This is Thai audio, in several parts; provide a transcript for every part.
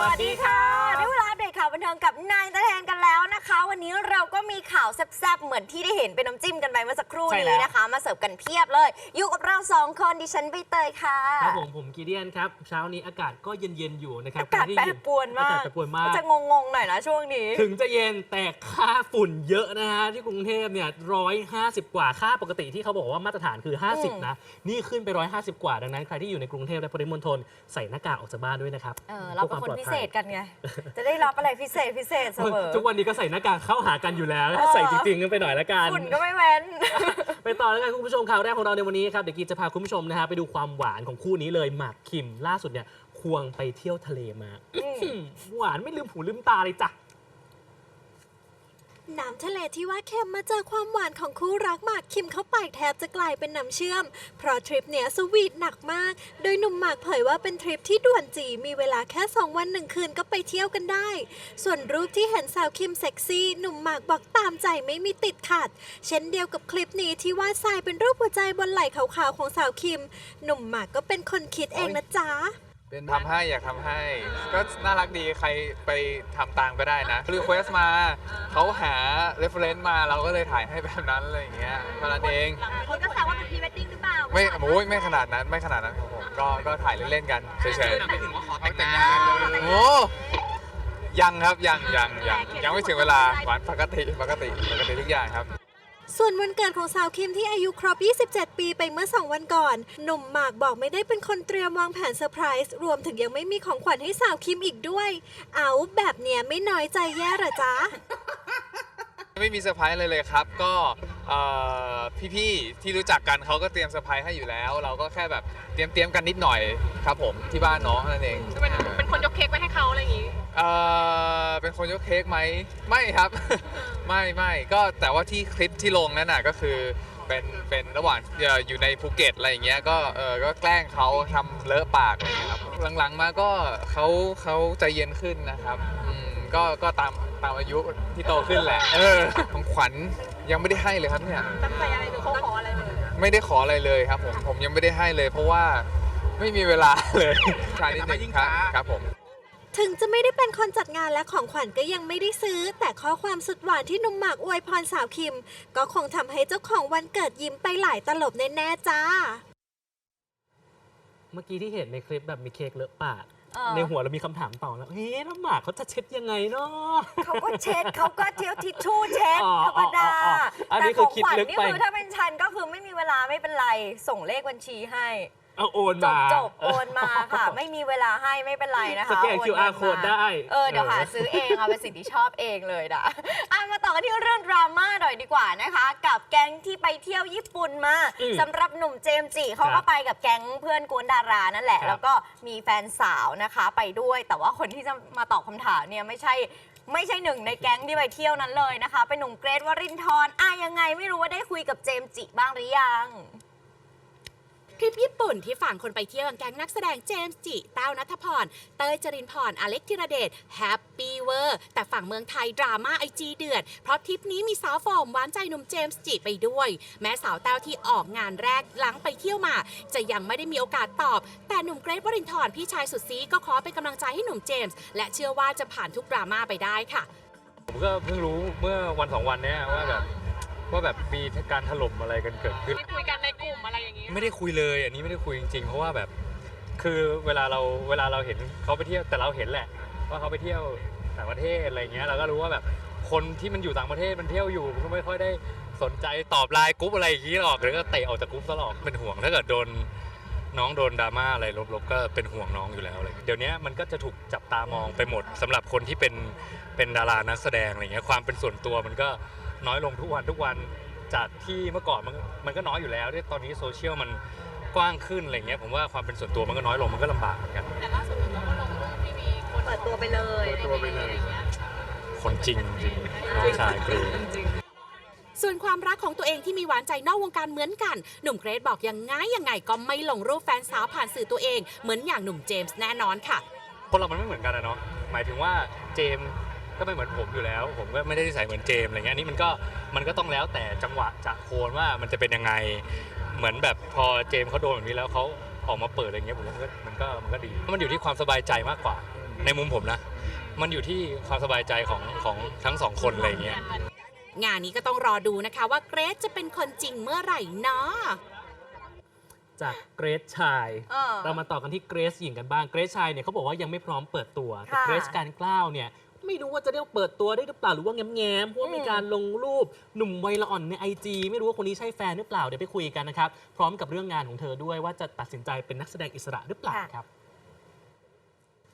วัสดีค่ะ บันเทิงกับนายตะแทนกันแล้วนะคะ วันนี้เราก็มีข่าวแซ่บๆเหมือนที่ได้เห็นเป็นน้ำจิ้มกันไปเมื่อสักครู่ใช่แล้นี้ว นะคะ มาเสิร์ฟกันเพียบเลย อยู่กับเราสองคนดิฉันใบเตยค่ะ ครับผมผมกีเดียนครับ เช้านี้อากาศก็เย็นๆอยู่นะครับอากาศใคที่แปรอยู่ปรวนมากอากาศแปรปรวนมาก จะงงๆหน่อยนะช่วงนี้ ถึงจะเย็นแต่ค่าฝุ่นเยอะนะฮะที่กรุงเทพเนี่ยร้อยห้าสิบกว่าค่าปกติที่เขาบอกว่ามาตรฐานคืออืม50 นะ นี่ขึ้นไป 150 กว่า ดังนั้นใครที่อยู่ในกรุงเทพและปริมณฑลใส่หน้ากากออกจากบ้านด้วยนะครับเออเราเป็นคนพื่อวมพิปลอดเศภัยษกันไง จะได้รับอะไรพิเศษพิเศษเสมอทุกวันนี้ก็ใส่หน้ากากเข้าหากันอยู่แล้วเออใส่จริงๆกันไปหน่อยละกัน ฝุ่นก็ไม่เว้น ไปต่อแล้วกันคุณผู้ชมข่าวแรกของเราในวันนี้ครับเดี๋ยวกีจะพาคุณผู้ชมนะฮะไปดูความหวานของคู่นี้เลยหมากคิมล่าสุดเนี่ยควงไปเที่ยวทะเลมาอืมหวานไม่ลืมหูลืมตาเลยจ้ะ น้ำทะเลที่ว่าเค็มมาเจอความหวานของคู่รักหมากคิมเข้าไปแทบจะกลายเป็นน้ำเชื่อม เพราะทริปเนี้ยสวีทหนักมาก โดยหนุ่มหมากเผยว่าเป็นทริปที่ด่วนจีมีเวลาแค่ 2 วันหนึ่งคืนก็ไปเที่ยวกันได้ ส่วนรูปที่เห็นสาวคิมเซ็กซี่ หนุ่มหมากบอกตามใจไม่มีติดขัด เช่นเดียวกับคลิปนี้ที่วาดทรายเป็นรูปหัวใจบนไหล่ขาวๆของสาวคิม หนุ่มหมากก็เป็นคนคิดเองนะจ๊ะ เป็นทำให้อยากทำให้ ก็น่ารักดีใครไปทำตามก็ได้นะรีเควสมาเขาหา reference มาเราก็เลยถ่ายให้แบบนั้นอะไรอย่างเงี้ยเท่านั้นเอง คนก็แซวว่าเป็นพรีเวดดิ้งหรือเปล่าไม่โอ้ยไม่ขนาดนั้นไม่ขนาดนั้นครับผมก็ก็ถ่ายเล่นๆกันเฉยๆ ไม่ถึงว่าขอแต่งงานโอ้ยังครับยังยังยังยังไม่ถึงเวลาหวานปกติปกติปกติทุกอย่างครับ ส่วนวันเกิดของสาวคิมที่อายุครบ 27 ปีไปเมื่อ 2 วันก่อน หนุ่มหมากบอกไม่ได้เป็นคนเตรียมวางแผนเซอร์ไพรส์ รวมถึงยังไม่มีของขวัญให้สาวคิมอีกด้วย เอาแบบเนี้ยไม่น้อยใจแย่หรอจ๊ะ ไม่มีเซอร์ไพรส์เลยเลยครับ ก็เอ่อพี่ๆที่รู้จักกันเขาก็เตรียมเซอร์ไพรส์ให้อยู่แล้ว เราก็แค่แบบเตรียมเตรียมๆกันนิดหน่อยครับผมที่บ้านน้องนั่นเองเป็นเป็นคนยกเค้กไปให้เขาอะไรอย่างงี้ เอ่อเป็นคนยกเค้กไหมไม่ครับ ไม่ไม่ก็แต่ว่าที่คลิปที่ลงนั่นน่ะก็คือเป็นเป็นระหว่างเอ่ออยู่ในภูเก็ตอะไรอย่างเงี้ยก็เออก็แกล้งเขาทำเลอะปากอะไรอย่างเงี้ยครับหลังๆมาก็เขาเขาใจเย็นขึ้นนะครับอืม ก็ก็ตามตามอายุที่โตขึ้นแหละ เออของขวัญยังไม่ได้ให้เลยครับเนี่ย ตั้งใจอะไรหรือเขาขออะไรเลยไม่ได้ขออะไรเลยครับผมผมยังไม่ได้ให้เลย เพราะว่าไม่มีเวลาเลยช้านิดนึงครับครับผม ถึงจะไม่ได้เป็นคนจัดงานและของขวัญก็ยังไม่ได้ซื้อ แต่ข้อความสุดหวานที่หนุ่มหมากอวยพรสาวคิม ก็คงทำให้เจ้าของวันเกิดยิ้มไปหลายตลบแน่ๆจ้า เมื่อกี้ที่เห็นในคลิปแบบมีเค้กเลอะปาก เออ ในหัวเรามีคำถามต่อแล้วเฮ้ยแล้วหมากเขาจะเช็ดยังไงเนาะ เขาก็เช็ดเขาก็เที่ยวทิชชู่เช็ดอ๋อธรรมดาอ๋ออ๋ออันนี้แต่ของคือคิดขวัญลึกนี่ไป คือถ้าเป็นฉันก็คือไม่มีเวลาไม่เป็นไร ส่งเลขบัญชีให้ เอาโอนจมาบจบโอนมาค่ะ ไม่มีเวลาให้ไม่เป็นไรนะคะสแกนโอ QR เงิมา code ได้ เออเดี๋ยวหาซื้อเองเอาเป็นสิ่งที่ชอบเองเลยนะอะมาต่อกันที่เรื่องดราม่าหน่อยดีกว่านะคะ กับแก๊งที่ไปเที่ยวญี่ปุ่นมาอืมสำหรับหนุ่มเจมส์จิเขาครัก็บไปกับแก๊งเพื่อนกวนดารานั่นแหละ ครับ แล้วก็มีแฟนสาวนะคะไปด้วย แต่ว่าคนที่จะมาตอบคำถามเนี่ยไม่ใช่ ไม่ใช่หนึ่งในแก๊งที่ไปเที่ยวนั้นเลยนะคะ เป็นหนุ่มเกรทวรินทร์อะยังไงไม่รู้ว่าได้คุยกับเจมส์จิบ้างหรือยัง ทริปญี่ปุ่นที่ฝั่งคนไปเที่ยวกับแก๊งนักแสดงเจมส์จิเต้านัทพร เต้ยจรินพร อเล็กธิรเดชแฮปปี้เวอร์ แต่ฝั่งเมืองไทย ดราม่าไอจีเดือด เพราะทริปนี้มีสาวฟอร์มหวานใจหนุ่มเจมส์จิไปด้วย แม้สาวแต้วที่ออกงานแรกหลังไปเที่ยวมา จะยังไม่ได้มีโอกาสตอบ แต่หนุ่มเกรทวรินทร์พี่ชายสุดซีก็ขอเป็นกำลังใจให้หนุ่มเจมส์และเชื่อว่าจะผ่านทุกดราม่าไปได้ค่ะ ผมก็เพิ่งรู้เมื่อวันสองวันเนี้ยว่าแบบว่าแบบมีการถล่มอะไรกันเกิดขึ้น คุยกันในกลุ่ม อะไรอย่างงี้ไม่ได้คุยเลย อันนี้ไม่ได้คุยจริงๆ เพราะว่าแบบคือเวลาเราเวลาเราเห็นเขาไปเที่ยวแต่เราเห็นแหละว่าเขาไปเที่ยวต่างประเทศอะไรเงี้ยเราก็รู้ว่าแบบคนที่มันอยู่ต่างประเทศมันเที่ยวอยู่มันก็ไม่ค่อยได้สนใจตอบไลน์กรุ๊ปอะไรอย่างงี้หรอกหรือก็เตะออกจากกรุ๊ปตลอดเป็นห่วงถ้าเกิดโดนน้องโดนดราม่าอะไรลบๆก็เป็นห่วงน้องอยู่แล้วอะไรเดี๋ยวนี้มันก็จะถูกจับตามองไปหมดสำหรับคนที่เป็นเป็นดารานักแสดงอะไรเงี้ยความเป็นส่วนตัวมันก็น้อยลงทุกวันทุกวัน จากที่เมื่อก่อนมันมันก็น้อยอยู่แล้วที่ตอนนี้โซเชียลมันกว้างขึ้นอะไรเงี้ยผมว่าความเป็นส่วนตัวมันก็น้อยลงมันก็ลำบากเหมือนกัน แต่ล่าสุดเขาก็ลงรูปที่มีคนเปิดตัวไปเลยเปิดตัวไปเลยอย่างเงี้ยคนจริงจริงน้องชายกรีส่วนความรักของตัวเองที่มีหวานใจนอกวงการเหมือนกัน หนุ่มเกรทบอกยังไงยังไงก็ไม่ลงรูปแฟนสาวผ่านสื่อตัวเอง เหมือนอย่างหนุ่มเจมส์แน่นอนค่ะ คนเรามันไม่เหมือนกันนะเนาะ หมายถึงว่าเจมส์ ก็ไม่เหมือนผมอยู่แล้ว ผมก็ไม่ได้นิสัยเหมือนเจมส์อะไรเงี้ยอันนี่มันก็มันก็ต้องแล้วแต่จังหวะจากโคนว่ามันจะเป็นยังไง เหมือนแบบพอเจมส์เขาโดนแบบนี้แล้วเขาออกมาเปิดอะไรเงี้ยผมว่ามันก็มันก็มันก็ดีมันอยู่ที่ความสบายใจมากกว่าอืมในมุมผมนะ มันอยู่ที่ความสบายใจของของทั้งสองคนอะไรอย่างเงี้ย งานนี้ก็ต้องรอดูนะคะว่าเกรซจะเป็นคนจริงเมื่อไหร่เนาะ จากเกรซชาย เออ เรามาต่อกันที่เกรซหญิงกันบ้าง เกรซชายเนี่ยเขาบอกว่ายังไม่พร้อมเปิดตัว แต่ค่ะ เกรซการกล้าวเนี่ย ไม่รู้ว่าจะได้เปิดตัวได้หรือเปล่าหรือว่าแง้มๆเพราะว่ามีการลงรูปหนุ่มวัยละอ่อนในไอจีไม่รู้ว่าคนนี้ใช่แฟนหรือเปล่าเดี๋ยวไปคุยกันนะครับพร้อมกับเรื่องงานของเธอด้วยว่าจะตัดสินใจเป็นนักแสดงอิสระหรือเปล่าครับ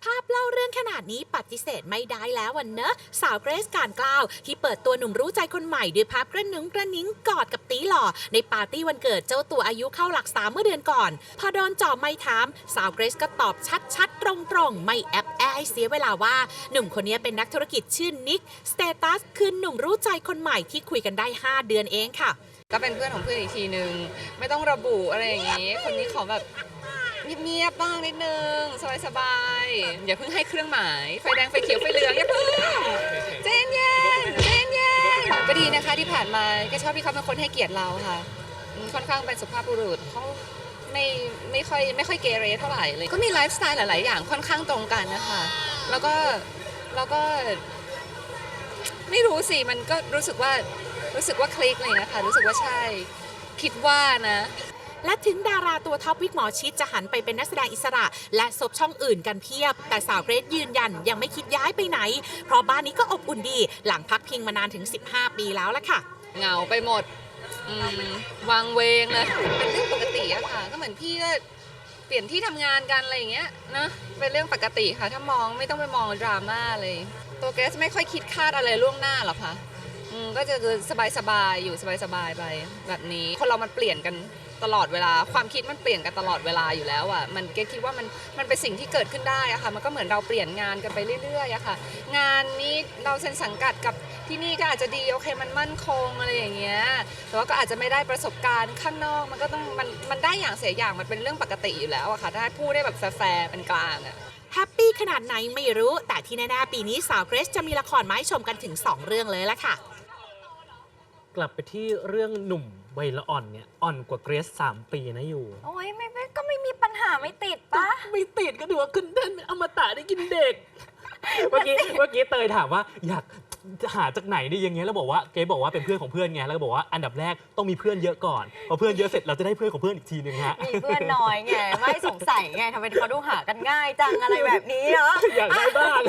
ภาพเล่าเรื่องขนาดนี้ปฏิเสธไม่ได้แล้ววันเนอะ สาวเกรซการกล้าว ที่เปิดตัวหนุ่มรู้ใจคนใหม่ด้วยภาพกระหนุงกระนิ้งกอดกับตีหล่อ ในปาร์ตี้วันเกิดเจ้าตัวอายุเข้าหลักสามเมื่อเดือนก่อน พอโดนจ่อไม่ถาม สาวเกรซก็ตอบชัดๆ ตรงๆ ไม่แอบแอให้เสียเวลาว่า หนุ่มคนนี้เป็นนักธุรกิจชื่อนิกสเตตัสคือหนุ่มรู้ใจคนใหม่ที่คุยกันได้ 5 เดือนเองค่ะ ก็เป็นเพื่อนของเพื่อนอีกทีนึง ไม่ต้องระบุอะไรอย่างนี้ คนนี้ขอแบบ เงียบๆบ้างนิดนึงสบายๆอย่าเพิ่งให้เครื่องหมาย ไฟแดงไฟเขียวไฟเหลืองอย่าเพิ่งเจนเย็นเจนเย็นก็ดีนะคะที่ผ่านมาก็ชอบที่เขาเป็นคนให้เกียรติเราค่ะ ค่อนข้างเป็นสุภาพบุรุษเขาไม่ไม่ค่อยไม่ค่อยเกเรเท่าไหร่เลยก็มีไลฟ์สไตล์หลาย ๆ อย่างค่อนข้างตรงกันนะคะ แล้วก็แล้วก็ ไม่รู้สิมันก็รู้สึกว่ารู้สึกว่าคลิกเลยนะคะ รู้สึกว่าใช่ คิดว่านะ และถึงดาราตัวท็อปวิกหมอชิดจะหันไปเป็นนักแสดงอิสระ และซบช่องอื่นกันเพียบ แต่สาวเกรซยืนยันยังไม่คิดย้ายไปไหน เพราะบ้านนี้ก็อบอุ่นดี หลังพักพิงมานานถึง 15 ปีแล้วละค่ะ เหงาไปหมดอืมวางเวงเลยเป็นเรื่องปกติอะค่ะ ก็เหมือนพี่ก็เปลี่ยนที่ทำงานกันอะไรอย่างเงี้ยนะเป็นเรื่องปกติค่ะ ถ้ามองไม่ต้องไปมองดราม่าเลย ตัวเกรซไม่ค่อยคิดคาดอะไรล่วงหน้าหรอกค่ะอืมก็จะสบายๆอยู่สบายๆไปแบบนี้ คนเรามันเปลี่ยนกัน ตลอดเวลา ความคิดมันเปลี่ยนกันตลอดเวลาอยู่แล้วอะมันเกรซคิดว่ามันมันเป็นสิ่งที่เกิดขึ้นได้อะค่ะมันก็เหมือนเราเปลี่ยนงานกันไปเรื่อยๆอะค่ะ งานนี้เราเซ็นสังกัดกับที่นี่ก็อาจจะดีโอเคมันมั่นคงอะไรอย่างเงี้ยแต่ว่าก็อาจจะไม่ได้ประสบการณ์ข้างนอกมันก็ต้องมันมันได้อย่างเสียอย่างมันเป็นเรื่องปกติอยู่แล้วอะค่ะถ้าให้พูดได้แบบแฟร์ๆเป็นกลางอะแฮปปี้ขนาดไหนไม่รู้ แต่ที่แน่ๆปีนี้สาวเกรซจะมีละครมาให้ชมกันถึง 2 เรื่องเลยละค่ะ กลับไปที่เรื่องหนุ่ม วัยละอ่อนเนี่ยอ่อนกว่าเกรซสามปีนะอยู่ โอ้ยไม่ไม่ก็ไม่มีปัญหาไม่ติดปะ ไม่ติดก็ถือว่าขึ้นเต้นเป็นอมตะได้กินเด็ก เมื่อกี้เมื่อกี้เตยถามว่าอยาก หาจากไหนดีอย่างเงี้ยแล้วบอกว่าเกรซบอกว่าเป็นเพื่อนของเพื่อนไงแล้วก็บอกว่าอันดับแรกต้องมีเพื่อนเยอะก่อนพอเพื่อนเยอะเสร็จเราจะได้เพื่อนของเพื่อนอีกทีนึงฮะ มีเพื่อนน้อยไง ไม่สงสัยไงทำไมเขาดูหากันง่ายจังอะไรแบบนี้เนาะ อยากได้บ้าง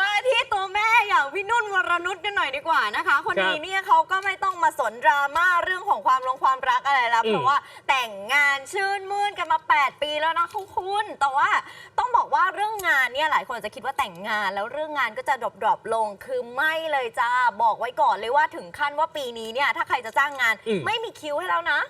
มาที่ตัวแม่อย่างพี่นุ่นวรนุชกันหน่อยดีกว่านะคะ คนนี้เนี่ยเขาก็ไม่ต้องมาสนดราม่าเรื่องของความลงความรักอะไรแล้วอืมเพราะว่าแต่งงานชื่นมื่นกันมา 8 ปีแล้วนะคุณคุณแต่ว่าต้องบอกว่าเรื่องงานเนี่ยหลายคนจะคิดว่าแต่งงานแล้วเรื่องงานก็จะดรอปๆลงคือไม่เลยจ้าบอกไว้ก่อนเลยว่าถึงขั้นว่าปีนี้เนี่ยถ้าใครจะจ้างงานอืมไม่มีคิวให้แล้วนะ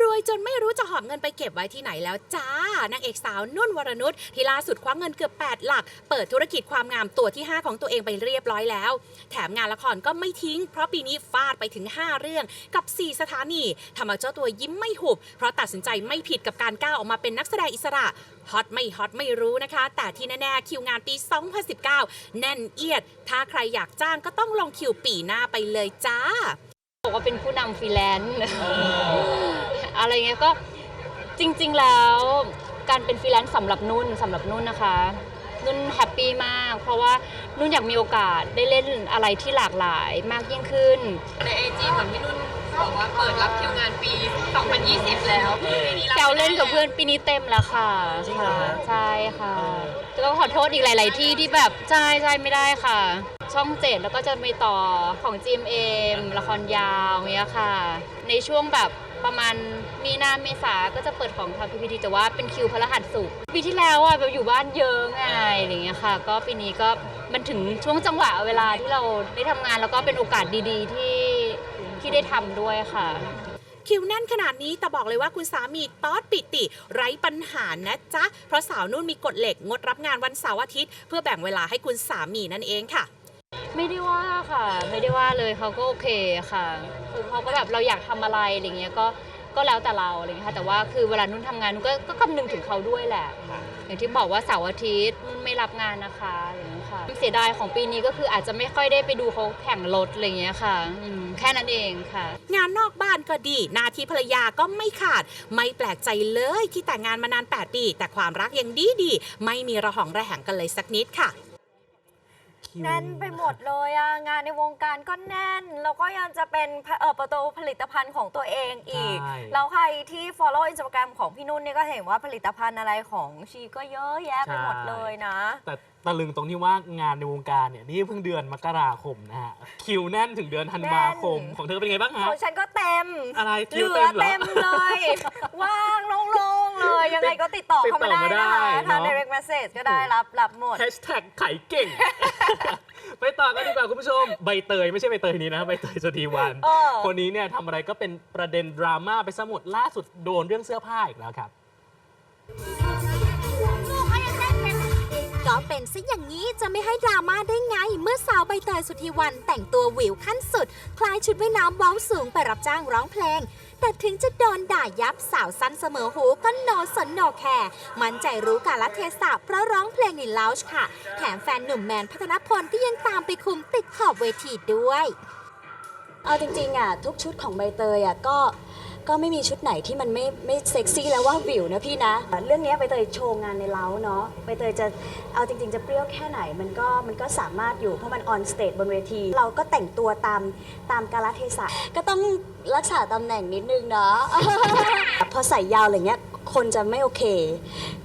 รวยจนไม่รู้จะหอบเงินไปเก็บไว้ที่ไหนแล้วจ้านางเอกสาวนุ่นวรนุชที่ล่าสุดคว้าเงินเกือบ 8 หลัก เปิดธุรกิจความงามตัวที่ 5 ของตัวเองไปเรียบร้อยแล้ว แถมงานละครก็ไม่ทิ้ง เพราะปีนี้ฟาดไปถึง 5 เรื่องกับ 4 สถานีทำเอาเจ้าตัวยิ้มไม่หุบ เพราะตัดสินใจไม่ผิดกับการก้าวออกมาเป็นนักแสดงอิสระฮอตไม่ฮอตไม่รู้นะคะ แต่ที่แน่ๆคิวงานปี 2019 แน่นเอียด ถ้าใครอยากจ้างก็ต้องลงคิวปีหน้าไปเลยจ้า บอกว่าเป็นผู้นำฟรีแลนซ์ อะไรเงี้ยก็จริง ๆ แล้วการเป็นฟรีแลนซ์สำหรับนุ่นสำหรับนุ่นนะคะนุ่นแฮปปี้มาก เพราะว่านุ่นอยากมีโอกาสได้เล่นอะไรที่หลากหลายมากยิ่งขึ้น ในไอจีเหมือนพี่นุ่นบอกว่าเปิดรับคิวงานปี 2020 แล้วปีนี้รับแซวเล่นกับเพื่อนปีนี้เต็มแล้วค่ะค่ะใช่ค่ะแล้วก็ขอโทษอีกหลาย ๆ ที่ที่แบบใช่ใช่ไม่ได้ค่ะ ช่องเจ็ดแล้วก็จะมีต่อของ GMM ละครยาวเงี้ยค่ะ ในช่วงแบบ ประมาณมีนาเมษาก็จะเปิดของทางพีพีทีแต่ว่าเป็นคิวพระหัสศุกร์ปีที่แล้วอะแบบอยู่บ้านเยอะไงอะไรเงี้ยค่ะ ก็ปีนี้ก็มันถึงช่วงจังหวะเวลาที่เราได้ทำงานแล้วก็เป็นโอกาสดีๆที่ที่ได้ทำด้วยค่ะ คิวแน่นขนาดนี้แต่บอกเลยว่าคุณสามีต๊อดปิติ ไร้ปัญหานะจ๊ะ เพราะสาวนุ่นมีกฎเหล็กงดรับงานวันเสาร์อาทิตย์ เพื่อแบ่งเวลาให้คุณสามีนั่นเองค่ะ ไม่ได้ว่าค่ะ ไม่ได้ว่าเลยเขาก็โอเคค่ะคือเขาก็แบบเราอยากทำอะไรอะไรเงี้ยก็ก็แล้วแต่เราอะไรเงี้ยค่ะแต่ว่าคือเวลานุ่นทำงานนุ่นก็ก็คำนึงถึงเขาด้วยแหละค่ะอย่างที่บอกว่าเสาร์อาทิตย์นุ่นไม่รับงานนะคะอะไรเงี้ยค่ะเสียดายของปีนี้ก็คืออาจจะไม่ค่อยได้ไปดูเขาแข่งรถอะไรเงี้ยค่ะอืมแค่นั้นเองค่ะ งานนอกบ้านก็ดีหน้าที่ภรรยาก็ไม่ขาด ไม่แปลกใจเลยที่แต่งงานมานาน 8 ปี แต่ความรักยังดีดีๆไม่มีระหองระแหงกันเลยสักนิดค่ะ คิว แน่นไปหมดเลยอะงานในวงการก็แน่น แล้วก็ยังจะเป็นเอ่อประตูผลิตภัณฑ์ของตัวเองอีก ใช่ แล้วใครที่ follow Instagram ของพี่นุ่นเนี่ยก็เห็นว่าผลิตภัณฑ์อะไรของชีก็เยอะแยะไปหมดเลยนะ แต่ ตะลึงตรงที่ว่างานในวงการเนี่ยนี่เพิ่งเดือนมกราคมนะฮะคิวแน่นถึงเดือนธันวาคมแน่นของเธอเป็นไงบ้างฮะของฉันก็เต็มอะไรเหคิวลืเต็อมเหรอ เต็มเลย ว่างโล่งๆเลย ยังไงก็ติดต่อเข้ามาได้ติดต่อนะมาคะได้ทาง เนอะ direct message ก็ได้รับรับหมด แฮชแท็กไข่เก่ง ไปต่อกันดีกว่าคุณผู้ชม ใบเตยไม่ใช่ใบเตยนี้นะ ใบเตยสตีวัน เออ คนนี้เนี่ยทำอะไรก็เป็นประเด็นดราม่าไปสมุดล่าสุดโดนเรื่องเสื้อผ้าอีกแล้วครับ ก็เป็นซะอย่างนี้จะไม่ให้ดราม่าได้ไง เมื่อสาวใบเตยสุธีวันแต่งตัววิวขั้นสุด คล้ายชุดว่ายน้ำว้าสูงไปรับจ้างร้องเพลง แต่ถึงจะโดนด่ายับสาวสั้นเสมอหูก็โนสนโนแคร์มั่นใจรู้กาลเทศะเพราะร้องเพลงในลาวช์ค่ะ แถมแฟนหนุ่มแมนพัฒนพลก็ยังตามไปคุมติดขอบเวทีด้วย เอาจริงๆอะทุกชุดของใบเตยอะก็ ก็ไม่มีชุดไหนที่มันไม่ไม่เซ็กซี่แล้วว่าวิวนะพี่นะ เรื่องเนี้ยใบเตยโชว์งานในเล้าเนาะใบเตยจะเอาจริง ๆ จะเปรี้ยวแค่ไหนมันก็มันก็สามารถอยู่เพราะมันออนสเตจบนเวที เราก็แต่งตัวตามตามกาลเทศะก็ต้องรักษาตำแหน่งนิดนึงเนาะพอใส่ยาวอะไรเงี้ยคนจะไม่โอเค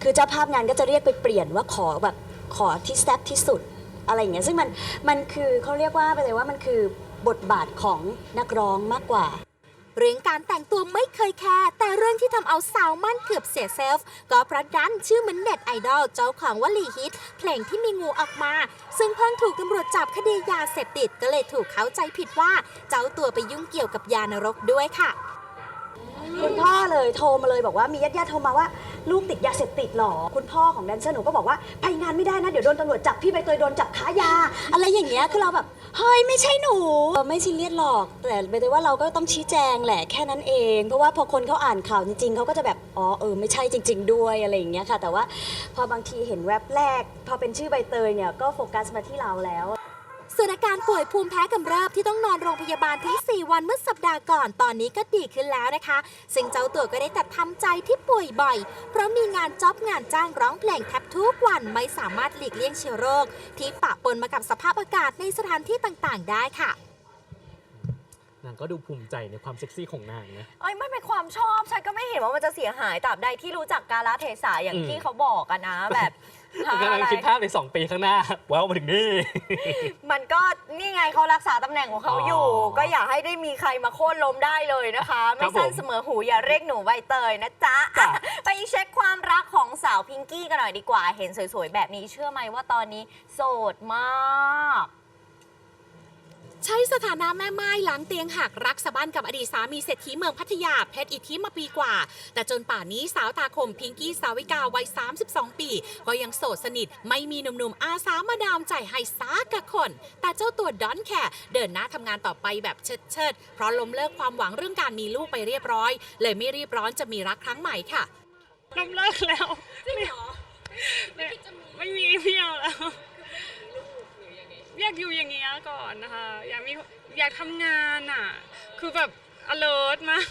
คือเจ้าภาพงานก็จะเรียกไปเปลี่ยนว่าขอแบบขอที่แซ่บที่สุดอะไรอย่างเงี้ยซึ่งมันมันคือเขาเรียกว่าไปเลยว่ามันคือบทบาทของนักร้องมากกว่า เรื่องการแต่งตัวไม่เคยแคร์แต่เรื่องที่ทำเอาสาวมั่นเกือบเสียเซลฟ์ ก็เพราะดันชื่อเหมือนเน็ตไอดอลเจ้าของวลีฮิต เพลงที่มีงูออกมา ซึ่งเพิ่งถูกตำรวจจับคดียาเสพติดก็เลยถูกเข้าใจผิดว่า เจ้าตัวไปยุ่งเกี่ยวกับยานรกด้วยค่ะ คุณพ่อเลยโทรมาเลยบอกว่ามีญาติญาติๆโทรมาว่า ลูกติดยาเสพติดหรอ คุณพ่อของแดนเซอร์หนูก็บอกว่าไปงานไม่ได้นะ เดี๋ยวโดนตำรวจจับพี่ใบเตยโดนจับค้ายา อะไรอย่างเงี้ยคือเราแบบเฮ้ยไม่ใช่หนูไม่ซีเรียสหรอก แต่ใบเตยว่าเราก็ต้องชี้แจงแหละแค่นั้นเอง เพราะว่าพอคนเขาอ่านข่าวจริงๆเขาก็จะแบบอ๋อเออไม่ใช่จริง ๆ ด้วยอะไรอย่างเงี้ยค่ะ แต่ว่าพอบางทีเห็นแว็บแรก พอเป็นชื่อใบเตยเนี่ยก็โฟกัสมาที่เราแล้ว ส่วนอาการป่วยภูมิแพ้กำเริบที่ต้องนอนโรงพยาบาลถึง 4 วันเมื่อสัปดาห์ก่อนตอนนี้ก็ดีขึ้นแล้วนะคะ ซึ่งเจ้าตัวก็ได้แต่ทำใจที่ป่วยบ่อย เพราะมีงานจ็อบงานจ้างร้องเพลงแทบทุกวันไม่สามารถหลีกเลี่ยงเชื้อโรค ที่ปะปนมากับสภาพอากาศในสถานที่ต่างๆ ได้ค่ะ นางก็ดูภูมิใจในความเซ็กซี่ของนางนะ เอ้ยไม่เป็นความชอบฉันก็ไม่เห็นว่ามันจะเสียหายตราบใดที่รู้จักกาลเทศะอย่างอืม ที่เขาบอกกันนะแบบหากำลัอะงไรคิดภาพในสองปีข้างหน้าแววมาถึงนี่ มันก็นี่ไงเขารักษาตำแหน่งของเขาอยู่ อ๋อก็อย่าให้ได้มีใครมาโค่นล้มได้เลยนะคะ ครัไม่บสั้นผมเสมอหูอย่าเรียกหนูใบเตยนะจ๊ะจ้ะ อะไปเช็คความรักของสาวพิงกี้กันหน่อยดีกว่า เห็นสวยๆ แบบนี้เชื่อไหมว่าตอนนี้โสดมาก ใช้สถานะแม่ไม้หลังเตียงหักรักสะบั้นกับอดีตสามีเศรษฐีเมืองพัทยาเพชรอิทธิมาปีกว่า แต่จนป่านนี้สาวตาคมพิงกี้สาวิกาวัย 32 ปี ก็ยังโสดสนิท ไม่มีหนุ่มๆอาสามาดามใจให้สากะคน แต่เจ้าตัวดอนแคร์เดินหน้าทำงานต่อไปแบบเชิดเชิดๆเพราะล้มเลิกความหวังเรื่องการมีลูกไปเรียบร้อย เลยไม่รีบร้อนจะมีรักครั้งใหม่ค่ะล้มเลิกแล้วจริงเหรอไม่มีไม่เอาแล้ว อยากอยู่อย่างเงี้ยก่อนนะคะ อยากมีอยากทำงานอะ คือแบบ alert มาก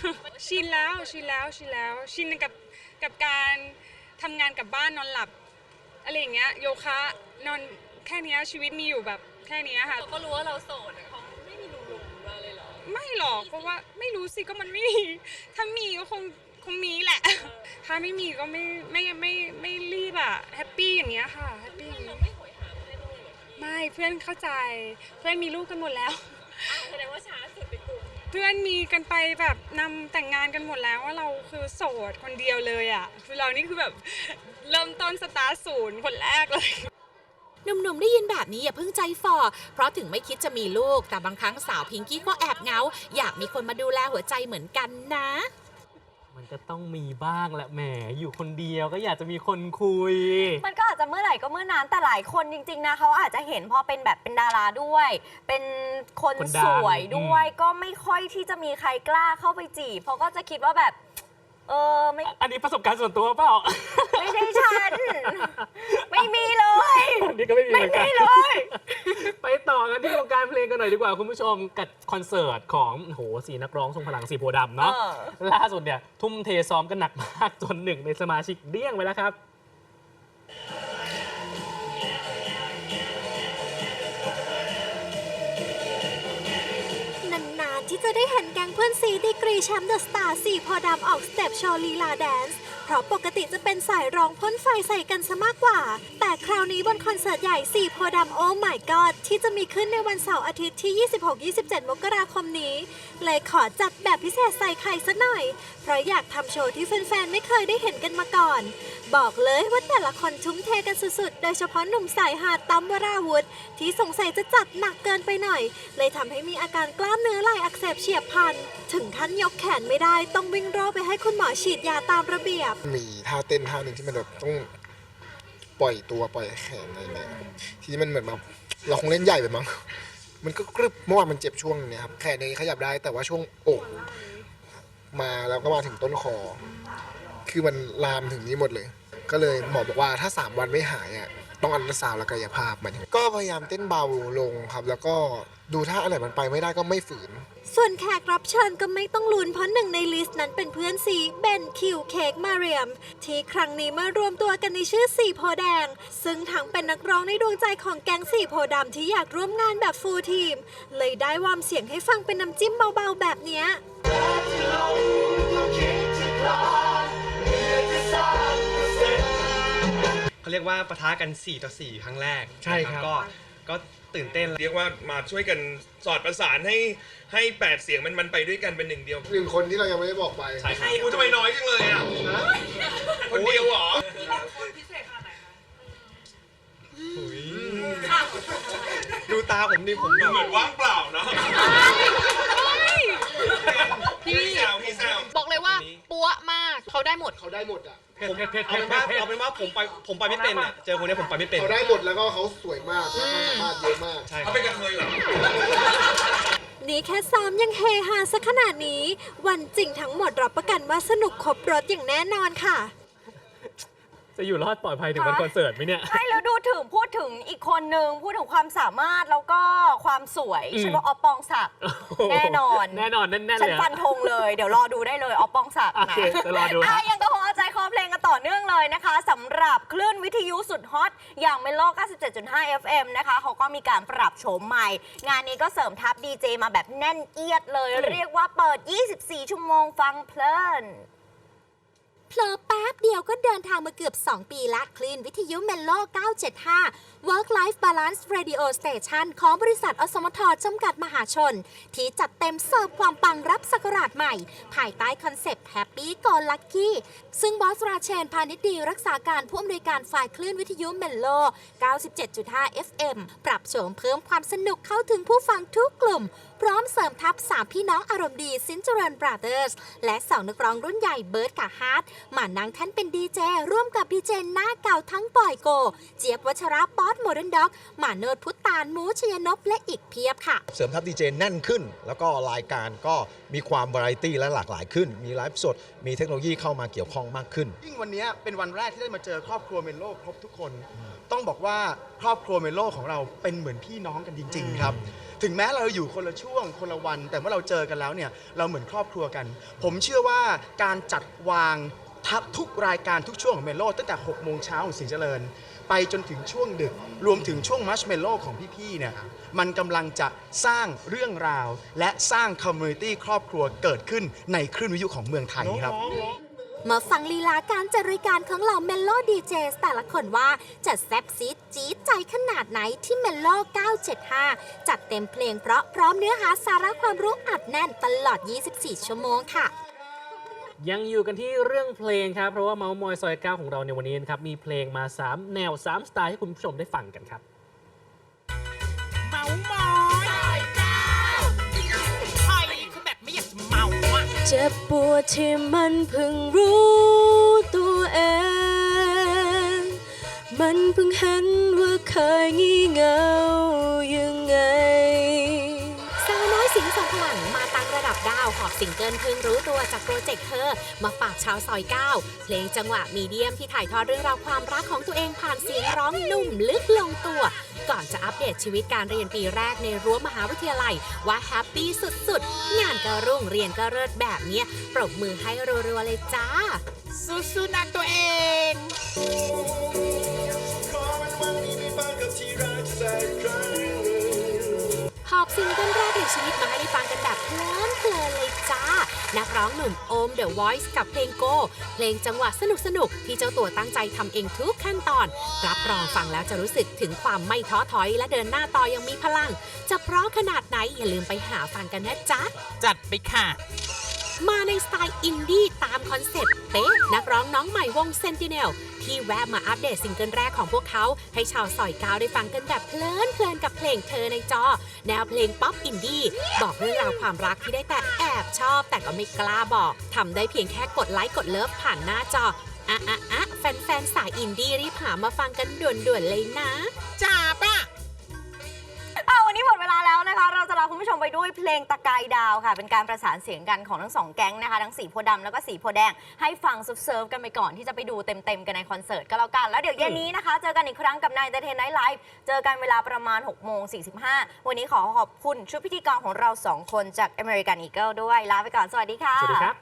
ชินแล้วชินแล้วชินแล้ว ชินกับกับการทำงานกับบ้านนอนหลับอะไรอย่างเงี้ยโยคะนอนแค่เนี้ยชีวิตมีอยู่แบบแค่เนี้ยค่ะก็รู้ว่าเราโสดเขาไม่มีหนุ่มๆมาเลยหรอ ไม่หรอกเพราะว่าไม่รู้สิก็มันไม่มีถ้ามีก็คงคงมีแหละ ถ้าไม่มีก็ไม่ไม่ไม่ไม่รีบอะแฮปปี้อย่างเงี้ยค่ะแฮปปี้ไม่ เพื่อนเข้าใจ เพื่อนมีลูกกันหมดแล้ว แสดงว่าช้าสุดในกลุ่มเพื่อนมีกันไปแบบนำแต่งงานกันหมดแล้วว่าเราคือโสดคนเดียวเลยอะคือเรานี่คือแบบเริ่มต้นสตาร์ทศูนย์คนแรกเลย หนุ่มๆ ได้ยินแบบนี้อย่าเพิ่งใจฝ่อ เพราะถึงไม่คิดจะมีลูก แต่บางครั้งสาวพิงกี้ก็แอบเหงา อยากมีคนมาดูแลหัวใจเหมือนกันนะ มันก็ต้องมีบ้างแหละแหมอยู่คนเดียวก็อยากจะมีคนคุย มันก็อาจจะเมื่อไหร่ก็เมื่อนั้นแต่หลายคนจริง ๆ นะเขาอาจจะเห็นพอเป็นแบบเป็นดาราด้วย เป็นคนคนดังสวยด้วย ก็ไม่ค่อยที่จะมีใครกล้าเข้าไปจีบเพราะก็จะคิดว่าแบบ เออไม่อันนี้ประสบการณ์ส่วนตัวเปล่า ไม่ใช่ฉัน ไม่มีเลย อันนี้ก็ไม่มีเหไม่มือนกันมีเลย ไปต่อกันที่วงการเพลงกันหน่อยดีกว่าคุณผู้ชมกับคอนเสิร์ตของโอ้โหสีนักร้องทรงพลังสีโพธิ์ดำเนาะเออ ล่าสุดเนี่ยทุ่มเทซ้อมกันหนักมากจนหนึ่งในสมาชิกเดี้ยงไปแล้วครับ ที่จะได้เห็นแก๊งเพื่อนซีดีกรีแชมป์เดอะสตาร์สี่พอดำออกสเต็ปโชว์ลีลาแดนซ์ เพราะปกติจะเป็นสายร้องพ่นไฟใส่กันซะมากกว่า แต่คราวนี้บนคอนเสิร์ตใหญ่สี่พอดำโอ้ my god ที่จะมีขึ้นในวันเสาร์อาทิตย์ที่ 26-27 มกราคมนี้ เลยขอจัดแบบพิเศษใส่ไข่ซะหน่อย เพราะอยากทำโชว์ที่แฟนๆ ไม่เคยได้เห็นกันมาก่อน บอกเลยว่าแต่ละคนทุ่มเทกันสุดๆ โดยเฉพาะหนุ่มสายหาดตั้มวราวุธ ที่สงสัยจะจัดหนักเกินไปหน่อย เลยทำให้มีอาการกล้ามเนื้อไหลอักเสบเฉียบพลัน ถึงขั้นยกแขนไม่ได้ต้องวิ่งรอบไปให้คุณหมอฉีดยาตามระเบียบมีท่าเต้นท่าหนึ่งที่มันแบบต้องปล่อยตัวปล่อยแขนอะไรเนี่ยทีนี้มันเหมือนแบบเราคงเล่นใหญ่ไปมั้งมันก็กรึบเมื่อวานมันเจ็บช่วงเนี้ยครับแขนนี้ขยับได้แต่ว่าช่วงอกมาแล้วก็มาถึงต้นคอ คือมันลามถึงนี้หมดเลย ก็เลยหมอบอกว่าถ้าสามวันไม่หายอะ ต้องอันตราซาวด์และกายภาพหมายถึงก็พยายามเต้นเบาลงครับ แล้วก็ดูถ้าอันไหนมันไปไม่ได้ก็ไม่ฝืน ส่วนแขกรับเชิญก็ไม่ต้องลุ้นเพราะหนึ่งในลิสต์นั้นเป็นเพื่อนซีเบนคิวเค้กมาเรียม ที่ครั้งนี้มารวมตัวกันในชื่อสีโพแดง ซึ่งทั้งเป็นนักร้องในดวงใจของแก๊งสีโพดำที่อยากร่วมงานแบบฟูลทีม เลยได้วอร์มเสียงให้ฟังเป็นน้ำจิ้มเบาๆแบบเนี้ย เขาเรียกว่าปะทะกัน 4 ต่อ 4 ครั้งแรกใช่ครับ นะก็ก็ตื่นเต้น เรียกว่ามาช่วยกันสอดประสานให้ให้แปดเสียงมันมันไปด้วยกันเป็นหนึ่งเดียวหนึ่งคนที่เรายังไม่ได้บอกไป ใช่ครับกูทำไมน้อยจังเลยอะคนเดียวเหรอดูตาผมนี่ผมแบบเหมือนว่างเปล่าเนาะพี่พี่แซวพี่แซวบอกเลยว่าปัวมากเขาได้หมด เขาได้หมดอะ ผมเอาเป็นว่าเอาเป็นว่าผมไปผมไปไม่เป็นอะเจอคนนี้ผมไปไม่เป็น เขาได้หมดแล้วก็เขาสวยมากแล้วก็สามารถเยอะมาก ใช่คเขารับเป็นกระเทยเหรอ นี่แค่ซ้อมยังเฮฮาสักขนาดนี้ วันจริงทั้งหมดรับประกันว่าสนุกครบรถอย่างแน่นอนค่ะ จะอยู่รอดปลอดภัยถึงวันคอนเสิร์ตไหมเนี่ย ใช่แล้วดูถึงพูดถึงอีกคนนึง พูดถึงความสามารถแล้วก็ความสวยอืม ฉันว่าออฟปองศักดิ์ แน่นอน แน่นอนแน่นๆฉันเลยอะฟันธงเลย เดี๋ยวรอดูได้เลยออฟปองศักดิ์โอนะเคจะรอดูอะฮะยังก็คง เอเพลงกันต่อเนื่องเลยนะคะสำหรับคลื่นวิทยุสุดฮอต อย่างเมโล97.5 FM นะคะเขาก็มีการปรับโฉมใหม่ งานนี้ก็เสริมทัพดีเจมาแบบแน่นเอียดเลย เรียกว่าเปิด 24 ชั่วโมงฟังเพลิน ลอแป๊บเดียวก็เดินทางมาเกือบ 2 ปีละคลื่นวิทยุเมลโล 975 Work Life Balance Radio Station ของบริษัทอสมทจำกัดมหาชน ที่จัดเต็มเสิร์ฟความปังรับศักราชใหม่ ภายใต้คอนเซปต์ Happy Go Lucky ซึ่งบอสราเชนพาณิชดีรักษาการผู้อำนวยการฝ่ายคลื่นวิทยุเมลโล 97.5 FM ปรับโฉมเพิ่มความสนุกเข้าถึงผู้ฟังทุกกลุ่มพร้อมเสริมทัพสามพี่น้องอารมณ์ดีซินเจริญบราเธอร์สและสองนักร้องรุ่นใหญ่เบิร์ดกับฮาร์ดมานั่งแท่นเป็นดีเจ ร่วมกับดีเจหน้าเก่าทั้งปอยโก เจี๊ยบวัชระป๊อตโมเดิร์นด็อกมาโนดพุตตานมูชยนพและอีกเพียบค่ะ เสริมทัพดีเจแน่นขึ้น แล้วก็รายการก็มีความวาไรตี้และหลากหลายขึ้น มีไลฟ์สด มีเทคโนโลยีเข้ามาเกี่ยวข้องมากขึ้น ยิ่งวันนี้เป็นวันแรกที่ได้มาเจอครอบครัวเมโลครบทุกคน ต้องบอกว่าครอบครัวเมโลของเราเป็นเหมือนพี่น้องกันจริง ๆ ครับ ถึงแม้เราอยู่คนละช่วงคนละวัน แต่เมื่อเราเจอกันแล้วเนี่ยเราเหมือนครอบครัวกัน ผมเชื่อว่าการจัดวางทับทุกรายการทุกช่วงของเมโลตั้งแต่6โมงเช้าของสิงเจริญ ไปจนถึงช่วงดึก รวมถึงช่วงมัชเมโลของพี่ๆเนี่ยมันกำลังจะสร้างเรื่องราว และสร้างคอมมูนิตี้ครอบครัวเกิดขึ้นในคลื่นวิทยุของเมืองไทยครับ มาฟังลีลาการจัดรายการของเหล่าเมโลดีเจแต่ละคนว่าจะแซ่บซีดจี๊ดใจขนาดไหนที่เมโล975 จัดเต็มเพลงเพราะพร้อมเนื้อหาสาระความรู้อัดแน่นตลอด 24 ชั่วโมงค่ะ ยังอยู่กันที่เรื่องเพลงครับ เพราะว่าเมาส์มอยซอย9ของเราในวันนี้นะครับ มีเพลงมา 3 แนว 3 สไตล์ให้คุณผู้ชมได้ฟังกันครับ เมามอย เจ็บปวดที่มันเพิ่งรู้ตัวเอง มันเพิ่งเห็นว่าเคยงี่เงายังไง สาวน้อยสิงห์ทรงพลังมาตั้งระดับดาวหอบซิงเกิลเพิ่งรู้ตัวจากโปรเจกต์เธอ มาฝากชาวซอย9เพลงจังหวะมีเดียมที่ถ่ายทอดเรื่องราวความรักของตัวเองผ่านเสียงร้องนุ่มลึกลงตัว ก่อนจะอัปเดตชีวิตการเรียนปีแรกในรั้วมหาวิทยาลัย ว่าแฮปปี้สุดๆ งานก็รุ่งเรียนก็เลิศแบบเนี้ยปรบมือให้รัวๆเลยจ้าสู้ๆนะตัวเองหอบซิงเกิลแรกในชีวิตมาให้ได้ฟังกันแบบเพลินเพลินเลยจ้า นักร้องหนุ่มโอมเดอะวอยซ์กับเพลงโก เพลงจังหวะสนุกสนุกที่เจ้าตัวตั้งใจทำเองทุกขั้นตอน รับรองฟังแล้วจะรู้สึกถึงความไม่ท้อถอยและเดินหน้าต่อยังมีพลัง จะเพราะขนาดไหนอย่าลืมไปหาฟังกันนะจ๊ะ จัดไปค่ะ มาในสไตล์อินดี้ตามคอนเซ็ปต์เป๊ะนักร้องน้องใหม่วง Sentinel ที่แวะมาอัปเดตซิงเกิลแรกของพวกเขา ให้ชาวสอยก้าวได้ฟังกันแบบเพลินเพลินกับเพลงเธอในจอ แนวเพลงป๊อปอินดี้บอกเรื่องราวความรักที่ได้แต่แอบชอบ แต่ก็ไม่กล้าบอกทำได้เพียงแค่กดไลค์กดเลิฟผ่านหน้าจออะอะอะแฟนๆสายอินดี้รีบหามาฟังกันด่วนๆเลยนะจ้าป่ แล้วนะคะเราจะลาคุณผู้ชมไปด้วยเพลงตะกายดาวค่ะ เป็นการประสานเสียงกันของทั้งสองแก๊งนะคะทั้งสีโพธิ์ดำแล้วก็สีโพธิ์แดง ให้ฟังเซิร์ฟๆกันไปก่อนที่จะไปดูเต็มๆกันในคอนเสิร์ตก็แล้วกัน แล้วเดี๋ยวเย็นนี้นะคะ เจอกันอีกครั้งกับนายเตเทนไนท์ไลฟ์เจอกันเวลาประมาณ6โมง45วันนี้ขอขอบคุณชุดพิธีกรของเรา2คนจาก American Eagle ด้วยลาไปก่อนสวัสดีค่ะ สวัสดีครับ